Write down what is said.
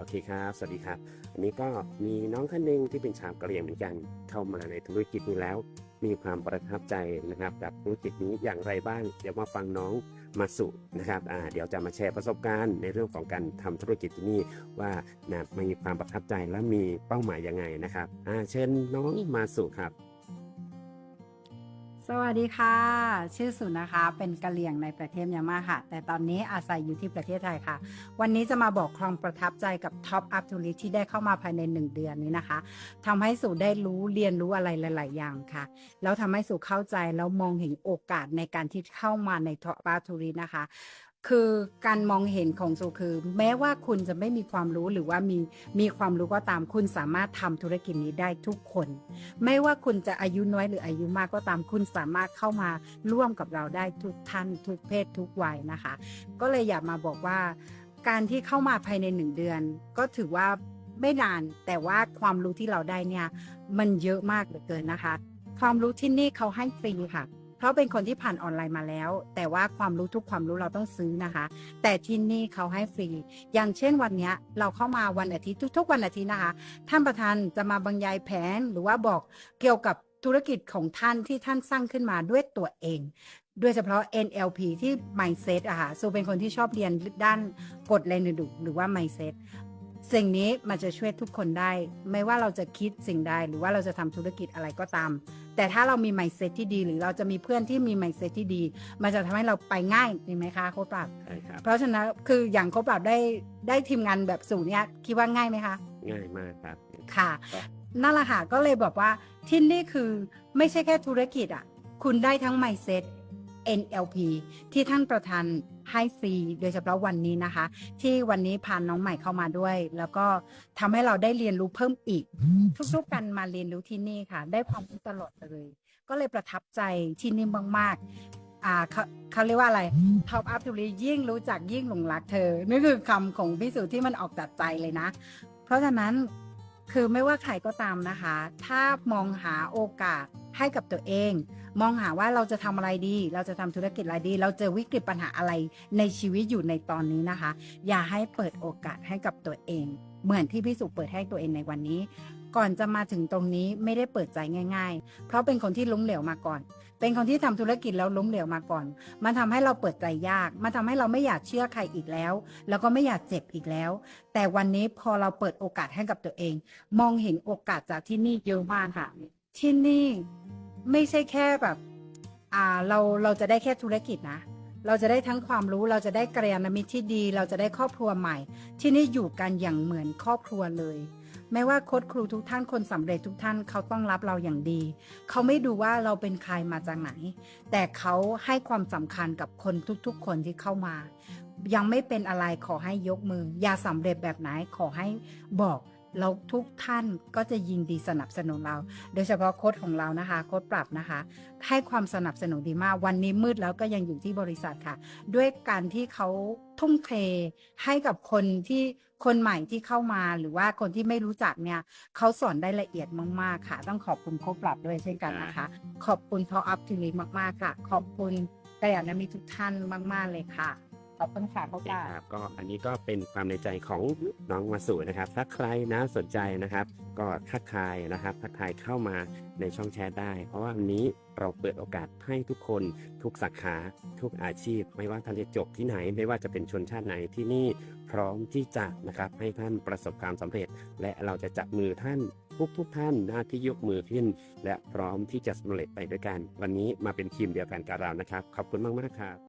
โอเคครับ สวัสดีครับ อันนี้ก็มีน้องท่านหนึ่งที่เป็นชาวกะเหรี่ยงเหมือนกัน เข้ามาในธุรกิจนี้แล้ว มีความประทับใจนะครับกับธุรกิจนี้อย่างไรบ้าง เดี๋ยวมาฟังน้องมาสุนะครับอ่าเดี๋ยวจะมาแชร์ประสบการณ์ในเรื่องของการทำธุรกิจที่นี่ว่านะมีความประทับใจและมีเป้าหมายยังไงนะครับอ่าเชิญน้องมาสุครับ สวัสดีค่ะ ชื่อสุนะคะ เป็นกะเหลี่ยงในประเทศเมียนมาค่ะ แต่ตอนนี้อาศัยอยู่ที่ประเทศไทยค่ะ วันนี้จะมาบอกความประทับใจกับ Top Up to List ที่ได้เข้ามาภายใน 1 เดือนนี้นะคะทำให้สุได้รู้เรียนรู้อะไรหลาย ๆ อย่างค่ะ แล้วทำให้สุเข้าใจแล้วมองเห็นโอกาสในการที่เข้ามาใน Top Up to List นะคะ คือการมองเห็นของสุคือ แม้ว่าคุณจะไม่มีความรู้หรือว่ามีมีความรู้ก็ตามคุณสามารถทำธุรกิจนี้ได้ทุกคน ไม่ว่าคุณจะอายุน้อยหรืออายุมากก็ตามคุณสามารถเข้ามาร่วมกับเราได้ทุกท่าน ทุกเพศทุกวัยนะคะ ก็เลยอยากมาบอกว่า การที่เข้ามาภายในหนึ่งเดือน ก็ถือว่าไม่นานแต่ว่าความรู้ที่เราได้เนี่ย มันเยอะมากเหลือเกินนะคะ ความรู้ที่นี่เขาให้ฟรีค่ะ เพราะเป็นคนที่ผ่านออนไลน์มาแล้ว แต่ว่าความรู้ทุกความรู้เราต้องซื้อนะคะ แต่ที่นี่เขาให้ฟรี อย่างเช่นวันนี้เราเข้ามาวันอาทิตย์ทุก ๆ วันอาทิตย์นะคะ ท่านประธานจะมาบรรยายแผนหรือว่าบอกเกี่ยวกับธุรกิจของท่านที่ท่านสร้างขึ้นมาด้วยตัวเองโดยเฉพาะ NLP ที่ mindset อะค่ะซูเป็นคนที่ชอบเรียนด้านกฎแรงดึงดูดหรือว่า mindset สิ่งนี้มันจะช่วยทุกคนได้ ไม่ว่าเราจะคิดสิ่งใดหรือว่าเราจะทำธุรกิจอะไรก็ตาม แต่ถ้าเรามี mindset ที่ดี หรือเราจะมีเพื่อนที่มี mindset ที่ดี มันจะทำให้เราไปง่ายจริงไหมคะโค้ชปราบใช่ครับเพราะฉะนั้นคืออย่างโค้ชปราบได้ได้ทีมงานแบบสูงเนี้ยคิดว่าง่ายไหมคะ ง่ายมากครับค่ะครับนั่นแหละค่ะก็เลยบอกว่าที่นี่คือไม่ใช่แค่ธุรกิจอะคุณได้ทั้ง mindset NLP ที่ท่านประธาน ให้ฟรี โดยเฉพาะวันนี้นะคะ ที่วันนี้พาน้องใหม่เข้ามาด้วย แล้วก็ทำให้เราได้เรียนรู้เพิ่มอีก ทุกๆกันมาเรียนรู้ที่นี่ค่ะ ได้ความรู้ตลอดเลย ก็เลยประทับใจที่นี่มากๆอ่าเขาเขาเรียกว่าอะไร Top Up to Read ยิ่งรู้จักยิ่งหลงรักเธอนี่คือคำของพี่สุที่มันออกจากใจเลยนะ เพราะฉะนั้นคือไม่ว่าใครก็ตามนะคะ ถ้ามองหาโอกาส ให้กับตัวเอง มองหาว่าเราจะทำอะไรดี เราจะทำธุรกิจอะไรดี เราเจอวิกฤตปัญหาอะไรในชีวิตอยู่ในตอนนี้นะคะ อย่าให้เปิดโอกาสให้กับตัวเอง เหมือนที่พี่สุเปิดให้ตัวเองในวันนี้ ก่อนจะมาถึงตรงนี้ไม่ได้เปิดใจง่าย ๆ เพราะเป็นคนที่ล้มเหลวมาก่อน เป็นคนที่ทำธุรกิจแล้วล้มเหลวมาก่อน มันทำให้เราเปิดใจยาก มันทำให้เราไม่อยากเชื่อใครอีกแล้ว แล้วก็ไม่อยากเจ็บอีกแล้ว แต่วันนี้พอเราเปิดโอกาสให้กับตัวเอง มองเห็นโอกาสจากที่นี่เยอะมากค่ะที่นี่ ไม่ใช่แค่แบบ อ่าเราเราจะได้แค่ธุรกิจนะ เราจะได้ทั้งความรู้เราจะได้กัลยาณมิตรที่ดี เราจะได้ครอบครัวใหม่ ที่นี่อยู่กันอย่างเหมือนครอบครัวเลยไม่ว่าโค้ชครูทุกท่านคนสำเร็จทุกท่านเขาต้องรับเราอย่างดี เขาไม่ดูว่าเราเป็นใครมาจากไหน แต่เขาให้ความสำคัญกับคนทุกๆ คนที่เข้ามา ยังไม่เป็นอะไรขอให้ยกมือ อย่าสำเร็จแบบไหนขอให้บอก แล้วทุกท่านก็จะยินดีสนับสนุนเรา โดยเฉพาะโค้ดของเรานะคะ โค้ดปรับนะคะ ให้ความสนับสนุนดีมาก วันนี้มืดแล้วก็ยังอยู่ที่บริษัทค่ะ ด้วยการที่เขาทุ่มเทให้กับคนที่คนใหม่ที่เข้ามาหรือว่าคนที่ไม่รู้จักเนี่ยเขาสอนได้ละเอียดมาก ๆ ค่ะ ต้องขอบคุณโค้ดปรับด้วยเช่นกันนะคะ ขอบคุณพออัพทีนี้มาก ๆ ค่ะ ขอบคุณกระยาณมิตรทุกท่านมาก ๆ เลยค่ะ ขอบคุณค่ะโค้ดปรับครับก็อันนี้ก็เป็นความในใจของน้องมาสุนะครับ ถ้าใครนะสนใจนะครับ ก็ทักทายนะครับทักทายเข้ามาในช่องแชทได้ เพราะว่าวันนี้เราเปิดโอกาสให้ทุกคนทุกสาขาทุกอาชีพ ไม่ว่าท่านจะจบที่ไหน ไม่ว่าจะเป็นชนชาติไหนที่นี่พร้อมที่จะนะครับให้ท่านประสบความสำเร็จ และเราจะจับมือท่านทุกทุกๆท่านนะที่ยกมือขึ้น และพร้อมที่จะสำเร็จไปด้วยกัน วันนี้มาเป็นทีมเดียวกันกับเรานะครับ ขอบคุณมากๆครับ